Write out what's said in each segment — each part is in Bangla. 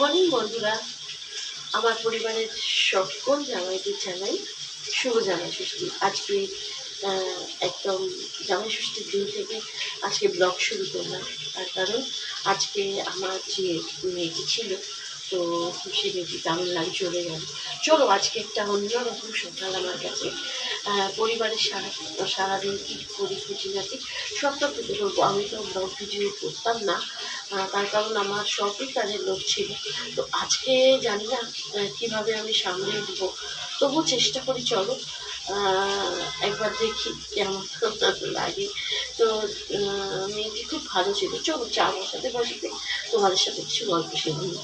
মর্নিং বন্ধুরা। আমার পরিবারের সকল জামাইদের জানাই শুভ জামাই ষষ্ঠী আজকে একদম জামাই ষষ্ঠীর দিন থেকে আজকে ব্লগ শুরু করলাম। তার কারণ আজকে আমার যে মেয়েটি ছিল, তো সে মেয়েটি তামিলনাড়ু চলে গেল। চলো, আজকে একটা অন্যরকম সকাল আমার কাছে। পরিবারের সারা, সারাদিন কী করি খুঁটিনাটি সবটা তুলে আমি তো ব্লগ ভিডিও করতাম না। তার কারণ আমার সবই কাজের লোক ছিল। তো আজকে জানি না কীভাবে আমি সামলে উঠবো তবু চেষ্টা করি, চলো। একবার দেখি কেমন লাগে। তো মেয়েটি খুব ভালো ছিল। চলো, চা বসাতে, বসতে তোমাদের সাথে কিছু গল্প নিই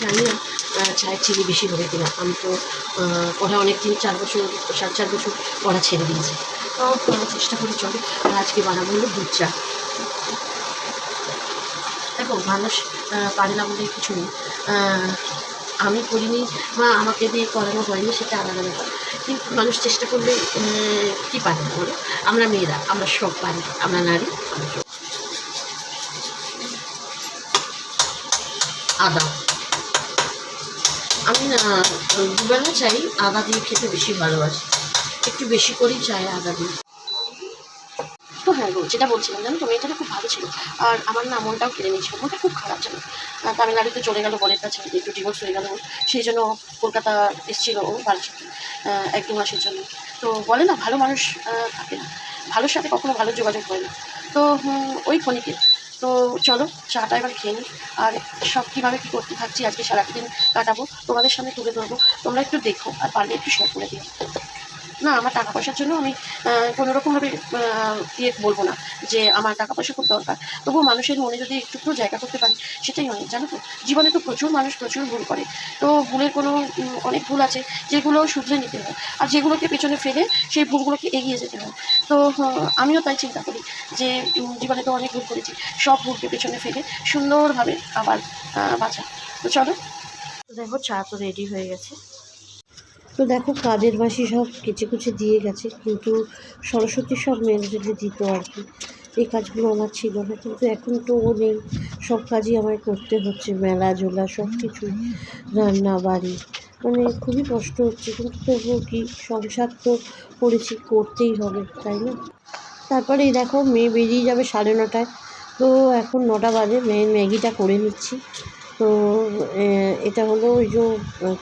জানি না চায়ের চিনি বেশি করে দিলাম আমি তো পড়া অনেক দিন চার বছর, সাড়ে চার বছর পড়া ছেড়ে দিয়েছি। তো চেষ্টা করি, চলো। আর আজকে বানাবো হলো দুধ চা। দেখো, মানুষ পারে না বলে কিছু নেই। আমি করিনি বা আমাকে দিয়ে করানো হয়নি, সেটা আলাদা ব্যাপার। কিন্তু মানুষ চেষ্টা করলে কি পারে বলো? আমরা মেয়েরা, আমরা সব পারি, আমরা নারী আদা। আমি না দুবেলা চাই আদা দিয়ে খেতে বেশি ভালোবাসি। একটু বেশি করেই চাই আদা দিয়ে। হ্যাঁ গো যেটা বলছিলাম জানো তো মেয়েটা খুব ভালো ছিল। আর আমার না মনটাও কেড়ে নিয়েছিল মনটা খুব খারাপ ছিল তামিলনাড়ুতে চলে গেল বরের কাছে একটু ডিভোর্স হয়ে গেল সেই জন্য কলকাতা এসেছিল ও আহ, এক দু মাসের জন্য। তো বলে না ভালো মানুষ থাকে না। ভালোর সাথে কখনো ভালো যোগাযোগ হয় না। তো ওই খনিকে তো চলো চাটা এবার খেয়ে নিই আর সব কীভাবে কী করতে থাকছি আজকে সারাদিন কাটাবো তোমাদের সামনে তুলে ধরবো। তোমরা একটু দেখো আর পারলে একটু শেয়ার করে দিও। না আমার টাকা পয়সার জন্য আমি কোনো আহ, ইয়ে বলব না যে আমার টাকা পয়সা খুব দরকার। তবুও মানুষের মনে যদি একটু জায়গা করতে পারি, সেটাই অনেক জানো তো, জীবনে তো প্রচুর মানুষ প্রচুর ভুল করে। তো ভুলের কোনো অনেক ভুল আছে যেগুলো শুধরে নিতে হয়। আর যেগুলোকে পেছনে ফেলে সেই ভুলগুলোকে এগিয়ে যেতে হয়। তো আমিও তাই চিন্তা করি যে জীবনে তো অনেক ভুল করেছি। সব ভুলকে পেছনে ফেলে সুন্দরভাবে আবার বাঁচা। তো চলো। দেখো, চা তো রেডি হয়ে গেছে। তো দেখো কাজের মাসি সব কেচে কুচে দিয়ে গেছে, কিন্তু সরস্বতী সব মেরে টেলে দিত আর কি। এই কাজগুলো আমার ছিল না, কিন্তু এখন তো ও নেই। সব কাজই আমায় করতে হচ্ছে, মেলা জোলা সব কিছুই রান্না বাড়ি। মানে খুবই কষ্ট হচ্ছে, কিন্তু তবুও কি সংসার তো করেছি, করতেই হবে, তাই না? তারপরে দেখো মেয়ে বেরিয়ে যাবে সাড়ে নটায়। তো এখন নটা বাজে মেয়ের ম্যাগিটা করে নিচ্ছি। তো এটা হলো ওই যে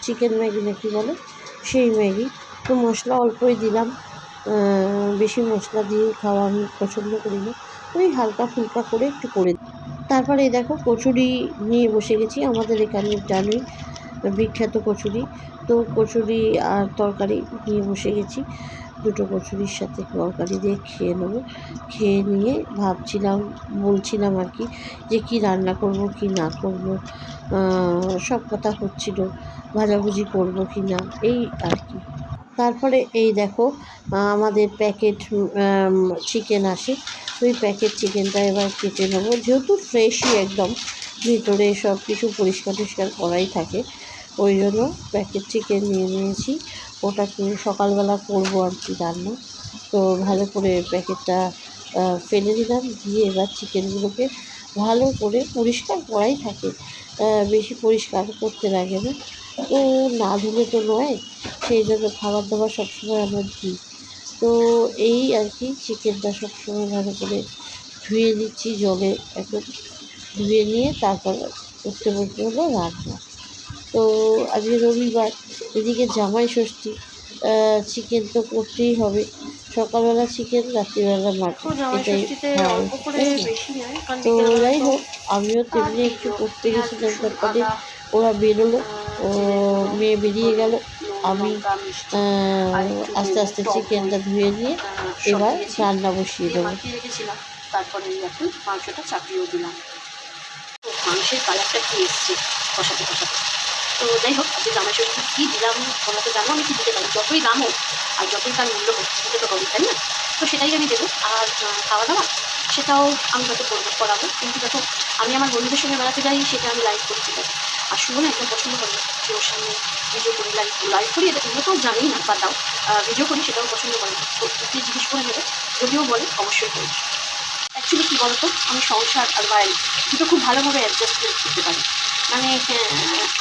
চিকেন ম্যাগি নাকি বলে? সেই ম্যাগি তো মশলা অল্পই দিলাম। বেশি মশলা দিয়ে খাওয়া আমি পছন্দ করি না। ওই হালকা ফুলকা করে একটু করে। তারপরে দেখো কচুরি নিয়ে বসে গেছি। আমাদের এখানে জানোই বিখ্যাত কচুরি। তো কচুরি আর তরকারি নিয়ে বসে গেছি। দুটো কচুরির সাথে তরকারি দিয়ে খেয়ে নেব। খেয়ে নিয়ে ভাবছিলাম, বলছিলাম আর কি যে কী রান্না করব, কি না করব সব কথা হচ্ছিল, ভাজাভুজি করব কি না, এই আর কি। তারপরে এই দেখো, আমাদের প্যাকেট চিকেন আসে। ওই প্যাকেট চিকেনটা এবার কেটে নেব। যেহেতু ফ্রেশই একদম, ভিতরে সব কিছু পরিষ্কার টরিষ্কার করাই থাকে। ওই জন্য প্যাকেট চিকেন নিয়ে নিয়েছি। ওটাকে সকালবেলা করব আর কি রান্না। তো ভালো করে প্যাকেটটা ফেলে দিলাম। দিয়ে এবার চিকেনগুলোকে ভালো করে পরিষ্কার করাই থাকে। বেশি পরিষ্কার করতে লাগে না। তো না ধুলে তো নয়, সেই জন্য খাবার দাবার সবসময় আমরা দিই। তো এই আর কি চিকেনটা সবসময় ভালো করে ধুয়ে দিচ্ছি জলে একদম। ধুয়ে নিয়ে তারপর করতে বলতে হলো রান্না। তো আজকে রবিবার এদিকে জামাই ষষ্ঠী চিকেন তো করতেই হবে। সকালবেলা চিকেন রাত্রিবেলা মাটন। এটাই তো যাই হোক আমিও তেমনি একটু করতে গেছিলাম তারপরে ওরা বেরোলো ও মেয়ে বেরিয়ে গেল। আমি আস্তে আস্তে চিকেনটা ধুয়ে নিয়ে এবার রান্না বসিয়ে দেবো। তারপরে এখন মাংসটা চাপিয়েও দিলাম। মাংসের কালারটা কি এসছে? কষাতে কষাতে। তো যাই হোক, আজকে জামা ষষ্ঠী কী দিলাম তোমরা তো জানো আমি কী দিতে পারি, যতই দাম হোক, আর যতই তার মূল্য হোক দিতে তো হবে তাই না? তো সেটাই আমি দেবো, আর খাওয়া দাওয়া সেটাও আমি হয়তো করব, করাবো, কিন্তু দেখো, আমি আমার বন্ধুদের সঙ্গে বেড়াতে যাই, সেটা আমি লাইভ করি, ঠিক আছে? আর শুনে একদম পছন্দ করি যে ওর সামনে ভিডিও করি লাইভ লাইভ করি, এটা তোমরা তো জানি না বা দাও ভিডিও করি, সেটাও পছন্দ করে না, তো যদি জিজ্ঞেস করে নেবে, যদিও বলে, অবশ্যই করি। অ্যাকচুয়ালি কী বলতো, আমি সংসার আর বাইরে দুটো খুব ভালোভাবে অ্যাডজাস্ট করে করতে পারি। মানে আহ,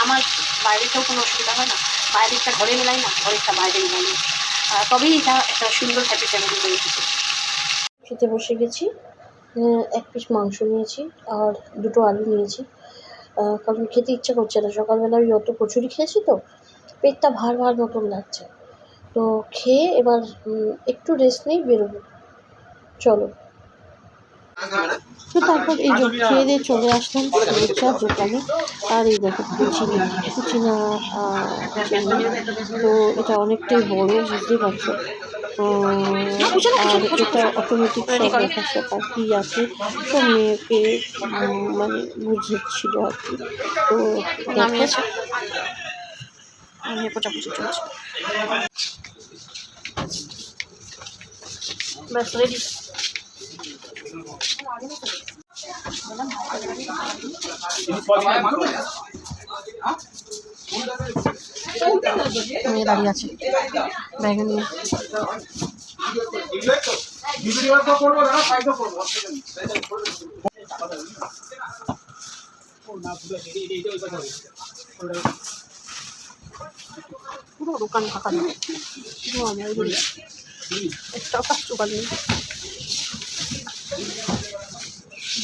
আমার বাইরেটাও কোনো অসুবিধা হয় না। বাইরেরটা ঘরে মেলাই না ঘরেরটা বাইরে মেলাই। না তবেই এটা একটা সুন্দর হ্যাপি ফ্যামিলি হয়ে উঠেছে। খেতে বসে গেছি এক পিস মাংস নিয়েছি আর দুটো আলু নিয়েছি। কারণ খেতে ইচ্ছা করছে না। সকালবেলা ওই অত কচুরি খেয়েছি তো পেটটা ভার ভার মতন লাগছে। তো খেয়ে এবার একটু রেস্ট নিয়ে বেরোবো। চলো। তো তারপর এই যে খেয়ে দিয়ে চলে আসলাম সরুচার দোকানে। আর এই দেখো কুচিনা কুচিনা তো এটা অনেকটাই বড়, বুঝতেই পারছ। আর এটা অটোমেটিক সব কী আছে সব মেয়েকে মানে বুঝেছিল আর কি। তো দেখো। চলছে। মেয়ে দাঁড়িয়ে আছে। ব্যাগে নিয়ে। পুরো দোকান ফাঁকা ঘুরি একটাও কাস্টমার নেই